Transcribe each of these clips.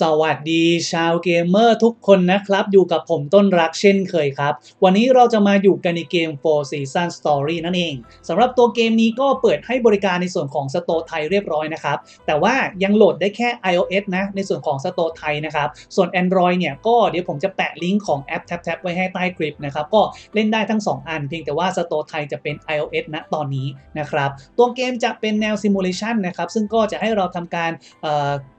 สวัสดีชาวเกมเมอร์ทุกคนนะครับ อยู่กับผมต้นรักเช่นเคยครับ วันนี้เราจะมาอยู่กันในเกม Four Season Story นั่นเองสำหรับตัวเกมนี้ก็เปิดให้บริการในส่วนของสโตร์ไทยเรียบร้อยนะครับ แต่ว่ายังโหลดได้แค่ iOS นะ ในส่วนของสโตร์ไทยนะครับ ส่วน Android เนี่ยก็เดี๋ยวผมจะแปะลิงก์ของแอป Tap Tap ไว้ให้ใต้คลิปนะครับ ก็เล่นได้ทั้ง 2 อัน เพียงแต่ว่าสโตร์ไทยจะเป็น iOS ณตอนนี้นะครับตัวเกมจะเป็นแนวซิมูเลชันนะครับซึ่งก็จะให้เราทำการ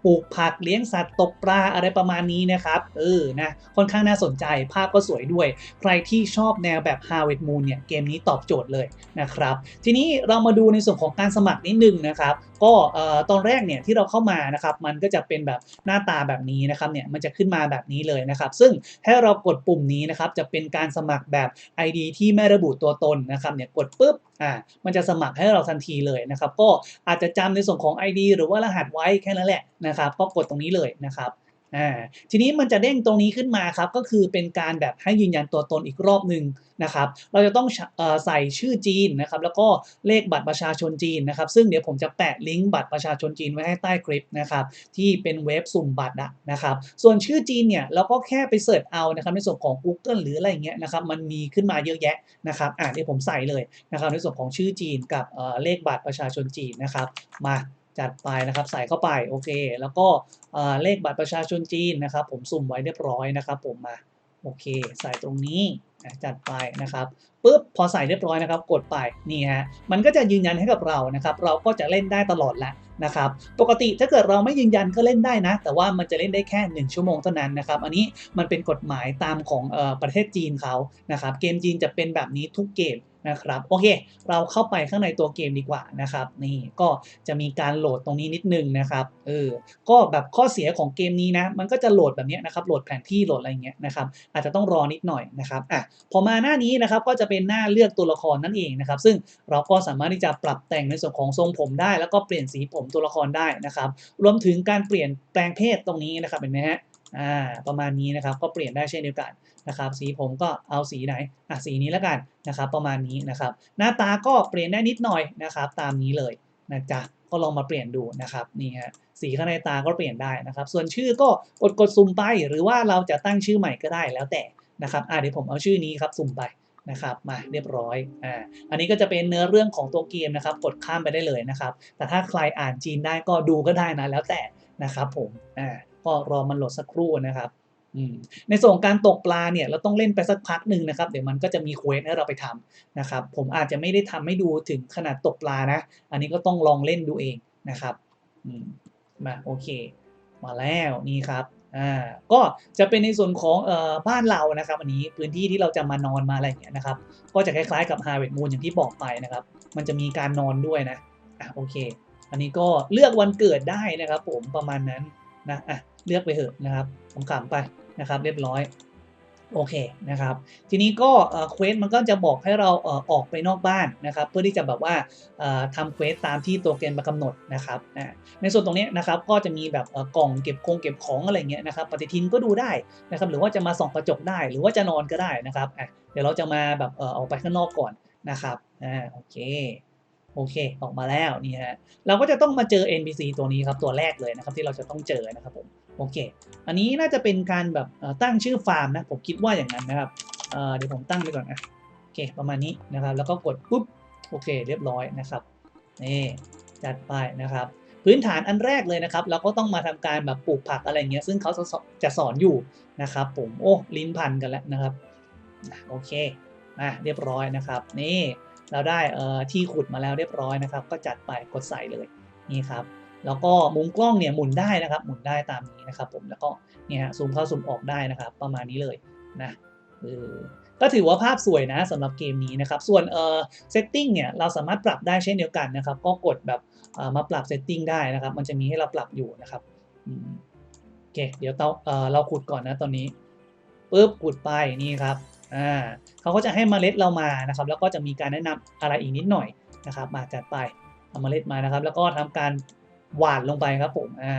ปลูกผักเลี้ยงสัตว์ตกปลาอะไรประมาณนี้นะครับ เออนะค่อนข้างน่าสนใจภาพก็สวยด้วย ใครที่ชอบแนวแบบ Harvest Moon เนี่ยเกมนี้ตอบโจทย์เลยนะครับ ทีนี้เรามาดูในส่วนของการสมัครนิดนึงนะครับก็ตอนแรกเนี่ยที่เราเข้ามานะครับมันก็จะเป็นแบบหน้าตาแบบนี้นะครับเนี่ยมันจะขึ้นมาแบบนี้เลยนะครับ ซึ่งให้เรากดปุ่มนี้นะครับจะเป็นการสมัครแบบ ID ที่ไม่ระบุตัวตนนะครับเนี่ยกดปุ๊บอ่ามันจะสมัครให้เราทันทีเลยนะครับก็อาจจะจำในส่วนของ ID หรือว่ารหัสไว้แค่นั้นแหละนะครับก็กดตรงนี้เลยนะครับทีนี้มันจะเด้งตรงนี้ขึ้นมาครับ ก็คือเป็นการแบบให้ยืนยันตัวตนอีกรอบหนึ่งนะครับ เราจะต้องใส่ชื่อจีนนะครับ แล้วก็เลขบัตรประชาชนจีนนะครับ ซึ่งเดี๋ยวผมจะแปะลิงก์บัตรประชาชนจีนไว้ให้ใต้คลิปนะครับ ที่เป็นเว็บสุ่มบัตรอะนะครับ ส่วนชื่อจีนเนี่ยเราก็แค่ไปเสิร์ชเอานะครับ ในส่วนของ Google หรืออะไรเงี้ยนะครับ มันมีขึ้นมาเยอะแยะนะครับ อ่าเดี๋ยวผมใส่เลยนะครับ ในส่วนของชื่อจีนกับเลขบัตรประชาชนจีนนะครับ มา จัดไปนะครับใส่เข้าไปโอเค แล้วก็เลขบัตรประชาชนจีนนะครับ ผมสุ่มไว้เรียบร้อยนะครับ ผมมาโอเค ใส่ตรงนี้จัดไปนะครับปุ๊บพอใส่เรียบร้อยนะครับ กดไปนี่ฮะมันก็จะยืนยันให้กับเรานะครับ เราก็จะเล่นได้ตลอดแหละนะครับ ปกติถ้าเกิดเราไม่ยืนยันก็เล่นได้นะ แต่ว่ามันจะเล่นได้แค่ 1 ชั่วโมงเท่านั้นนะครับ อันนี้มันเป็นกฎหมายตามของออประเทศจีนเขานะครับ เกมจีนจะเป็นแบบนี้ทุกเกม นะครับโอเค เราเข้าไปข้างในตัวเกมดีกว่านะครับ นี่ก็จะมีการโหลดตรงนี้นิดนึงนะครับเออก็แบบข้อเสียของเกมนี้นะ มันก็จะโหลดแบบนี้นะครับโหลดแผนที่โหลดอะไรเงี้ยนะครับ อาจจะต้องรอนิดหน่อยนะครับอะพอมาหน้านี้นะครับก็จะเป็นหน้าเลือกตัวละครนั่นเองนะครับ ซึ่งเราก็สามารถที่จะปรับแต่งในส่วนของทรงผมได้ แล้วก็เปลี่ยนสีผมตัวละครได้นะครับ รวมถึงการเปลี่ยนแปลงเพศตรงนี้นะครับเห็นไหมฮะ อ่าประมาณนี้นะครับก็เปลี่ยนได้เช่นเดียวกันนะครับสีผมก็เอาสีไหนอะสีนี้แล้วกันนะครับประมาณนี้นะครับหน้าตาก็เปลี่ยนได้นิดหน่อยนะครับตามนี้เลยนะจ๊ะก็ลองมาเปลี่ยนดูนะครับนี่ฮะสีข้างในตาก็เปลี่ยนได้นะครับ ส่วนชื่อก็กดกดสุ่มไป หรือว่าเราจะตั้งชื่อใหม่ก็ได้แล้วแต่นะครับอ่าเดี๋ยวผมเอาชื่อนี้ครับสุ่มไปนะครับมาเรียบร้อยอ่าอันนี้ก็จะเป็นเนื้อเรื่องของตัวเกมนะครับ กดข้ามไปได้เลยนะครับ แต่ถ้าใครอ่านจีนได้ก็ดูก็ได้นะแล้วแต่นะครับผมอ่า ก็รอมันโหลดสักครู่นะครับอืมในส่วนการตกปลาเนี่ยเราต้องเล่นไปสักพักหนึ่งนะครับ เดี๋ยวมันก็จะมีเควสให้เราไปทำนะครับ ผมอาจจะไม่ได้ทำให้ดูถึงขนาดตกปลานะ อันนี้ก็ต้องลองเล่นดูเองนะครับอืมมาโอเค มาแล้วนี่ครับอ่าก็จะเป็นในส่วนของเอ่อบ้านเรานะครับ อันนี้พื้นที่ที่เราจะมานอนมาอะไรอย่างเงี้ยนะครับ ก็จะคล้ายๆกับ Harvest Moon อย่างที่บอกไปนะครับ มันจะมีการนอนด้วยนะอะโอเค อันนี้ก็เลือกวันเกิดได้นะครับ ผมประมาณนั้นนะอะ เลือกไปเถอะนะครับขำๆไปนะครับ เรียบร้อยโอเคนะครับ ทีนี้ก็เควสมันก็จะบอกให้เราออกไปนอกบ้านนะครับ เพื่อที่จะแบบว่าทำเควสตามที่ตัวเกมมากำหนดนะครับในส่วนตรงนี้นะครับก็จะมีแบบกล่องเก็บคงเก็บของอะไรเงี้ยนะครับ ปฏิทินก็ดูได้นะครับ หรือว่าจะมาส่องกระจกได้ หรือว่าจะนอนก็ได้นะครับเดี๋ยวเราจะมาแบบออออกไปข้างนอกก่อนนะครับอ่าโอเคโอเค ออกมาแล้วนี่ฮะเราก็จะต้องมาเจอ NPC ตัวนี้ครับตัวแรกเลยนะครับ ที่เราจะต้องเจอนะครับผม โอเค อันนี้น่าจะเป็นการแบบตั้งชื่อฟาร์มนะ ผมคิดว่าอย่างนั้นนะครับเเดี๋ยวผมตั้งไปก่อนนะโอเค ประมาณนี้นะครับ แล้วก็กดปุ๊บ โอเค เรียบร้อยนะครับ นี่ จัดไปนะครับ พื้นฐานอันแรกเลยนะครับ เราก็ต้องมาทำการแบบปลูกผักอะไรเงี้ย ซึ่งเขาจะสอนอยู่นะครับ ผม โอ้ ลิ้นพันกันแล้วนะครับ โอเคอะเรียบร้อยนะครับ นี่ เราได้ที่ขุดมาแล้วเรียบร้อยนะครับ ก็จัดไป กดใส่เลย นี่ครับ แล้วก็มุมกล้องเนี่ยหมุนได้นะครับ หมุนได้ตามนี้นะครับผมแล้วก็เนี่ยฮะซูมเข้าซูมออกได้นะครับ ประมาณนี้เลยนะเออก็ถือว่าภาพสวยนะสำหรับเกมนี้นะครับ ส่วนเอ่อเซตติ้งเนี่ยเราสามารถปรับได้เช่นเดียวกันนะครับ ก็กดแบบเอ่อมาปรับเซตติ้งได้นะครับ มันจะมีให้เราปรับอยู่นะครับโอเคเดี๋ยวเราเอ่อเราขุดก่อนนะตอนนี้ปุ๊บขุดไปนี่ครับอ่าเขาก็จะให้เมล็ดเรามานะครับ แล้วก็จะมีการแนะนำอะไรอีกนิดหน่อยนะครับ มาจัดไปเอามเมล็ดมานะครับ แล้วก็ทำการ หว่านลงไปครับผมอ่า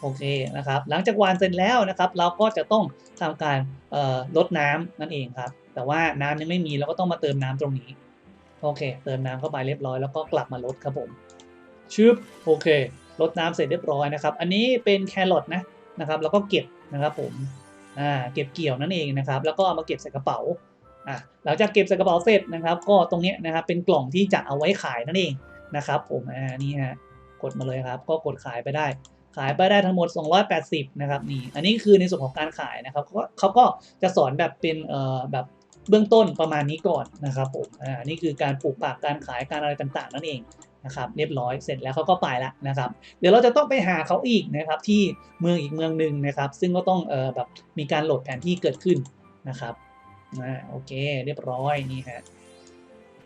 โอเคนะครับหลังจากหว่านเสร็จแล้วนะครับ เราก็จะต้องทำการลดน้ำนั่นเองครับ แต่ว่าน้ำยังไม่มีเราก็ต้องมาเติมน้ำตรงนี้โอเค เติมน้ำเข้าไปเรียบร้อยแล้วก็กลับมาลดครับผมชึบโอเคลดน้ำเสร็จเรียบร้อยนะครับ อันนี้เป็นแครอทนะนะครับแล้วก็เก็บนะครับผมอ่าเก็บเกี่ยวนั่นเองนะครับ แล้วก็เอามาเก็บใส่กระเป๋าอะหลังจากเก็บใส่กระเป๋าเสร็จนะครับ ก็ตรงนี้นะครับเป็นกล่องที่จะเอาไว้ขายนั่นเองนะครับผมอ่านี่ฮะ กดมาเลยครับ ก็กดขายไปได้ ขายไปได้ทั้งหมด 280 นะครับนี่อันนี้คือในส่วนของการขายนะครับเขาก็เขาก็จะสอนแบบเป็นเอ่อแบบเบื้องต้นประมาณนี้ก่อนนะครับผมอ่านี่คือการปลูกผักการขายการอะไรต่างๆ นั่นเองนะครับเรียบร้อยเสร็จแล้วเขาก็ไปละนะครับ เดี๋ยวเราจะต้องไปหาเขาอีกนะครับที่เมืองอีกเมืองหนึ่งนะครับ ซึ่งก็ต้องเอ่อแบบมีการโหลดแผนที่เกิดขึ้นนะครับอ่าโอเค เรียบร้อยนี่ฮะ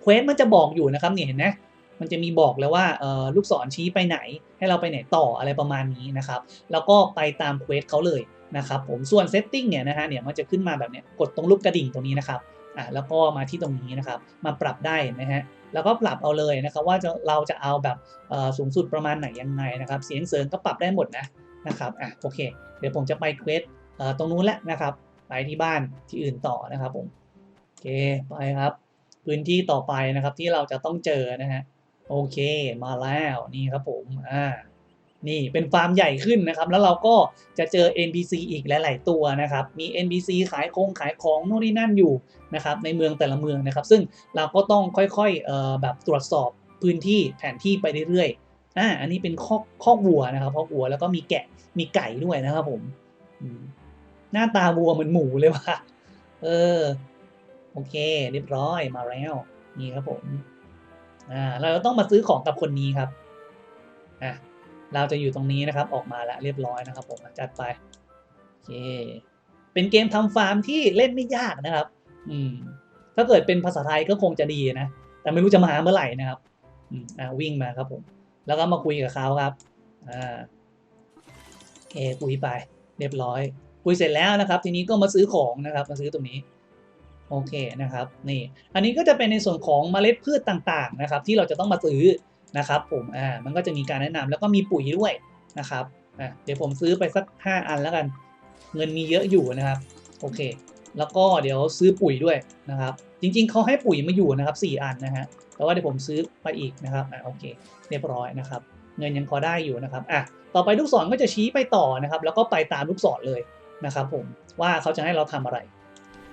เควสมันจะบอกอยู่นะครับเนี่ยเห็นไหม มันจะมีบอกเลยว่าลูกศรชี้ไปไหน ให้เราไปไหนต่ออะไรประมาณนี้นะครับ แล้วก็ไปตามเควสเขาเลยนะครับผมส่วนเซตติ้งเนี่ยนะฮะเนี่ยมันจะขึ้นมาแบบเนี้ยกดตรงรูปกระดิ่งตรงนี้นะครับอ่าแล้วก็มาที่ตรงนี้นะครับ มาปรับได้นะฮะแล้วก็ปรับเอาเลยนะครับว่าจะเราจะเอาแบบอ่อสูงสุดประมาณไหนยังไงนะครับ เสียงเสริงก็ปรับได้หมดนะนะครับอะโอเค เดี๋ยวผมจะไปเควสอ่อตรงนู้นแหละนะครับไปที่บ้านที่อื่นต่อนะครับผมโอเคไปครับ พื้นที่ต่อไปนะครับที่เราจะต้องเจอนะฮะ โอเคมาแล้วนี่ครับผมอ่านี่เป็นฟาร์มใหญ่ขึ้นนะครับ แล้วเราก็จะเจอ NPC อีกหลาย ๆ ตัวนะครับ มี NPC ขายคงขายของโน่นนี่นั่นอยู่นะครับในเมืองแต่ละเมืองนะครับ ซึ่งเราก็ต้องค่อย ๆเอ่อแบบตรวจสอบพื้นที่แผนที่ไปเรื่อยๆอ่าอันนี้เป็นคอกคอกวัวนะครับคอกวัวแล้วก็มีแกะมีไก่ด้วยนะครับผมหน้าตาวัวเหมือนหมูเลยว่ะเออโอเค เรียบร้อยมาแล้วนี่ครับผม อ่าเราต้องมาซื้อของกับคนนี้ครับอะเราจะอยู่ตรงนี้นะครับออกมาแล้วเรียบร้อยนะครับ ผมจัดไปโอเคเป็นเกมทำฟาร์มที่เล่นไม่ยากนะครับ อืม ถ้าเกิดเป็นภาษาไทยก็คงจะดีนะ แต่ไม่รู้จะมาเมื่อไหร่นะครับ อืมอ่าวิ่งมาครับผม แล้วก็มาคุยกับเขาครับ อ่าโอเคคุยไป เรียบร้อย คุยเสร็จแล้วนะครับ ทีนี้ก็มาซื้อของนะครับ มาซื้อตรงนี้ โอเคนะครับนี่อันนี้ก็จะเป็นในส่วนของเมล็ดพืชต่างๆนะครับ ที่เราจะต้องมาซื้อนะครับผมอ่ามันก็จะมีการแนะนำแล้วก็มีปุ๋ยด้วยนะครับอะเดี๋ยวผมซื้อไปสัก 5 อันแล้วกัน เงินมีเยอะอยู่นะครับโอเค แล้วก็เดี๋ยวซื้อปุ๋ยด้วยนะครับ จริงๆเขาให้ปุ๋ยมาอยู่นะครับ 4 อันนะฮะแต่ว่าเดี๋ยวผมซื้อไปอีกนะครับอะโอเค เรียบร้อยนะครับ เงินยังพอได้อยู่นะครับอะต่อไปลูกศรก็จะชี้ไปต่อนะครับ แล้วก็ไปตามลูกศรเลยนะครับผมว่าเขาจะให้เราทำอะไร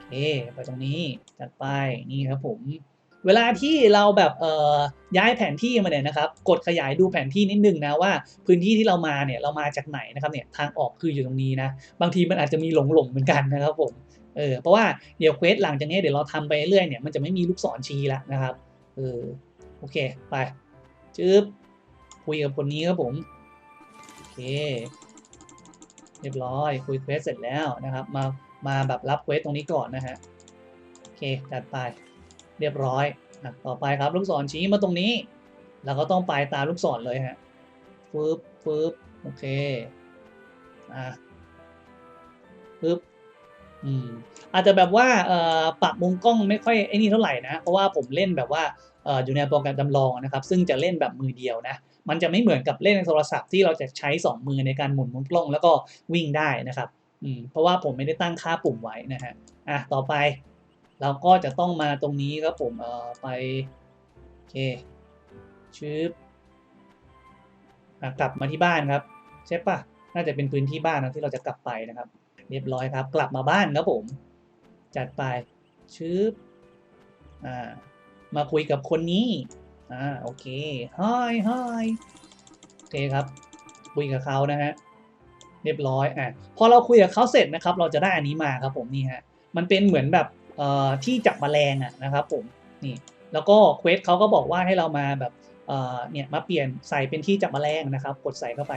เคไปตรงนี้จัดไปนี่ครับผม เวลาที่เราแบบเอ่อย้ายแผนที่มาเนี่ยนะครับกดขยายดูแผนที่นิดนึงนะว่า พื้นที่ที่เรามาเนี่ยเรามาจากไหนนะครับเนี่ยทางออกคืออยู่ตรงนี้นะบางทีมันอาจจะมีหลงหลงเหมือนกันนะครับผมเออเพราะว่าเดี๋ยวเควสหลังจากนี้เดี๋ยวเราทำไปเรื่อยเนี่ยมันจะไม่มีลูกศรชี้แล้วนะครับเออโอเคไปจึ๊บคุยกับคนนี้ครับผมโอเคเรียบร้อยคุยเควสเสร็จแล้วนะครับ มา มาแบบรับเควสตรงนี้ก่อนนะฮะโอเคจัดไปเรียบร้อยอต่อไปครับลูกศรชี้มาตรงนี้ เราก็ต้องไปตามลูกศรเลยฮะฟึบฟึบโอเคอะฟึบอืมอาจจะแบบว่าเอ่อปรับมุมกล้องไม่ค่อยไอ้นี่เท่าไหร่นะ เพราะว่าผมเล่นแบบว่าเอ่ออยู่ในโปรแกรมจำลองนะครับ ซึ่งจะเล่นแบบมือเดียวนะ มันจะไม่เหมือนกับเล่นในโทรศัพท์ที่เราจะใช้สองมือในการหมุนมุมกล้องแล้วก็วิ่งได้นะครับ อืมเพราะว่าผมไม่ได้ตั้งค่าปุ่มไว้นะฮะอะต่อไป เราก็จะต้องมาตรงนี้ครับผมเอ่อไปโอเคชึบอะกลับมาที่บ้านครับใช่ปะน่าจะเป็นพื้นที่บ้านนะที่เราจะกลับไปนะครับ เรียบร้อยครับ กลับมาบ้านครับผม จัดไปชึบอ่ามาคุยกับคนนี้อ่าโอเค hi hi โอเคครับ คุยกับเขานะฮะ เรียบร้อยอะพอเราคุยกับเขาเสร็จนะครับ เราจะได้อันนี้มาครับผมนี่ฮะมันเป็นเหมือนแบบเอ่อที่จับแมลงอะนะครับผมนี่แล้วก็เควสเขาก็บอกว่าให้เรามาแบบเอ่อเนี่ยมาเปลี่ยนใส่เป็นที่จับแมลงนะครับ กดใส่เข้าไป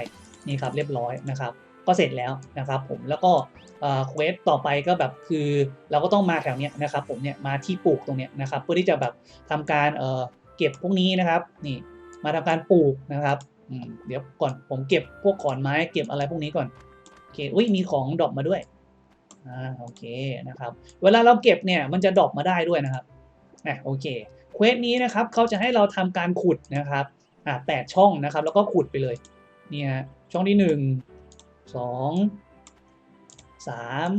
นี่ครับเรียบร้อยนะครับก็เสร็จแล้วนะครับผมแล้วก็เอ่อเควสต่อไปก็แบบคือเราก็ต้องมาแถวเนี้ยนะครับผมเนี่ยมาที่ปลูกตรงเนี้ยนะครับเพื่อที่จะแบบทำการเอ่อเก็บพวกนี้นะครับนี่มาทำการปลูกนะครับ เดี๋ยวก่อนผมเก็บพวกขอนไม้เก็บอะไรพวกนี้ก่อนโอเคอุ้ยมีของดรอปมาด้วยอ่าโอเคนะครับ เวลาเราเก็บเนี่ยมันจะดรอปมาได้ด้วยนะครับอะโอเคเควสนี้นะครับเขาจะให้เราทำการขุดนะครับอ่าแปดช่องนะครับ แล้วก็ขุดไปเลยนี่ฮะช่องที่หนึ่งสองสาม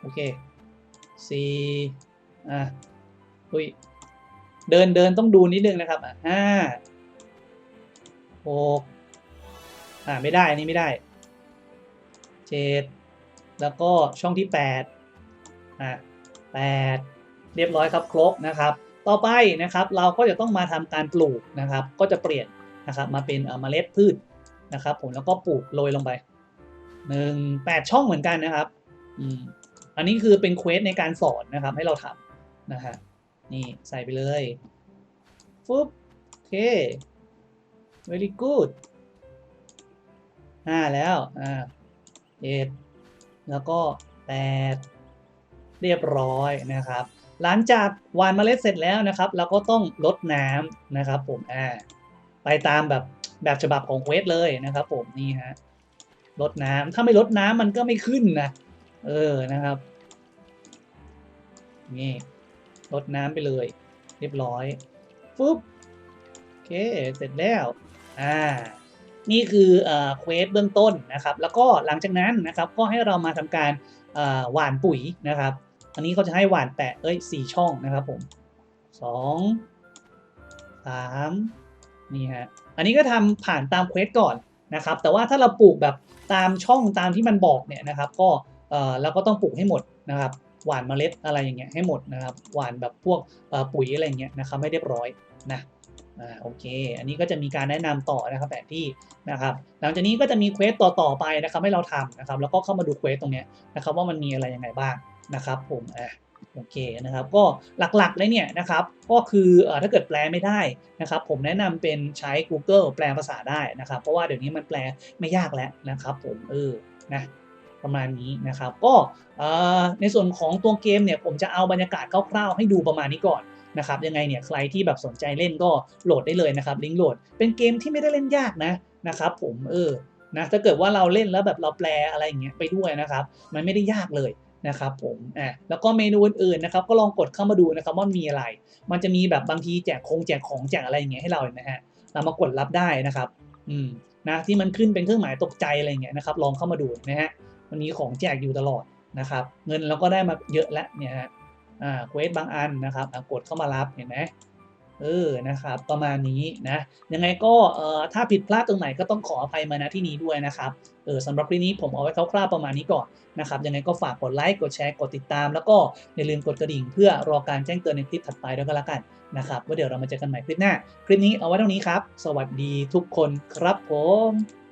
โอเคสี่อะอุ้ยเดินเดินต้องดูนิดนึงนะครับอะห้า หกอ่าไม่ได้ อันนี้ไม่ได้เจ็ดแล้วก็ช่องที่แปดอะแปดเรียบร้อยครับครบนะครับ ต่อไปนะครับเราก็จะต้องมาทำการปลูกนะครับ ก็จะเปลี่ยนนะครับมาเป็นเมล็ดพืชนะครับ ผมแล้วก็ปลูกโรยลงไปหนึ่งแปดช่องเหมือนกันนะครับอืมอันนี้คือเป็นเควสในการสอนนะครับให้เราทำนะฮะนี่ใส่ไปเลยฟุ๊บ โอเค very good ห้าแล้วอ่าเจ็ดแล้วก็แปดเรียบร้อยนะครับ หลังจากหวานเมล็ดเสร็จแล้วนะครับ เราก็ต้องลดน้ำนะครับ ผมอ่าไปตามแบบแบบฉบับของเวสเลยนะครับ ผมนี่ฮะลดน้ำถ้าไม่ลดน้ำมันก็ไม่ขึ้นนะเออนะครับนี่ลดน้ำไปเลย เรียบร้อยปุ๊บโอเคเสร็จแล้ว อ่านี่คือเอ่อเควสเบื้องต้นนะครับ แล้วก็หลังจากนั้นนะครับก็ให้เรามาทำการเอ่อหว่านปุ๋ยนะครับอันนี้เขาจะให้หว่านแปะเอ้ยสี่ช่องนะครับผมสองสามนี่ฮะอันนี้ก็ทำผ่านตามเควสก่อนนะครับ แต่ว่าถ้าเราปลูกแบบตามช่องตามที่มันบอกเนี่ยนะครับ ก็เอ่อเราก็ต้องปลูกให้หมดนะครับ หว่านเมล็ดอะไรอย่างเงี้ยให้หมดนะครับ หว่านแบบพวกปุ๋ยอะไรเงี้ยนะครับไม่เรียบร้อยนะ อ่าโอเค อันนี้ก็จะมีการแนะนำต่อนะครับแผนที่นะครับ หลังจากนี้ก็จะมีเควสต่อๆไปนะครับให้เราทำนะครับ แล้วก็เข้ามาดูเควสตรงเนี้ยนะครับ ว่ามันมีอะไรยังไงบ้างนะครับผมอะโอเคนะครับก็หลักๆเลยเนี่ยนะครับก็คือเอ่อถ้าเกิดแปลไม่ได้นะครับ ผมแนะนำเป็นใช้ Google แปลภาษาได้นะครับ เพราะว่าเดี๋ยวนี้มันแปลไม่ยากแล้วนะครับ ผมเออนะประมาณนี้นะครับ ก็เอ่อในส่วนของตัวเกมเนี่ยผมจะเอาบรรยากาศคร่าวๆให้ดูประมาณนี้ก่อน นะครับยังไงเนี่ยใครที่แบบสนใจเล่นก็โหลดได้เลยนะครับลิงก์โหลดเป็นเกมที่ไม่ได้เล่นยากนะนะครับผมเออนะถ้าเกิดว่าเราเล่นแล้วแบบเราแปลอะไรอย่างเงี้ยไปด้วยนะครับ มันไม่ได้ยากเลยนะครับผมอะแล้วก็เมนูอื่นๆนะครับก็ลองกดเข้ามาดูนะครับว่ามีอะไร มันจะมีแบบบางทีแจกคงแจกของแจกอะไรอย่างเงี้ยให้เราเห็นไหมฮะเรามากดรับได้นะครับอืมนะที่มันขึ้นเป็นเครื่องหมายตกใจอะไรอย่างเงี้ยนะครับลองเข้ามาดูนะฮะมันมีของแจกอยู่ตลอดนะครับเงินเราก็ได้มาเยอะแล้วเนี่ยฮะ อ่าเควสบางอันนะครับกดเข้ามารับเห็นไหมเออนะครับประมาณนี้นะยังไงก็เอ่อถ้าผิดพลาดตรงไหนก็ต้องขออภัยมาณที่นี้ด้วยนะครับเออสำหรับคลิปนี้ผมเอาไว้คร่าวๆประมาณนี้ก่อนนะครับยังไงก็ฝากกดไลค์กดแชร์กดติดตาม แล้วก็อย่าลืมกดกระดิ่งเพื่อรอการแจ้งเตือนในคลิปถัดไปด้วยก็แล้วกันนะครับว่าเดี๋ยวเรามาเจอกันใหม่คลิปหน้า คลิปนี้เอาไว้เท่านี้ครับ สวัสดีทุกคนครับผม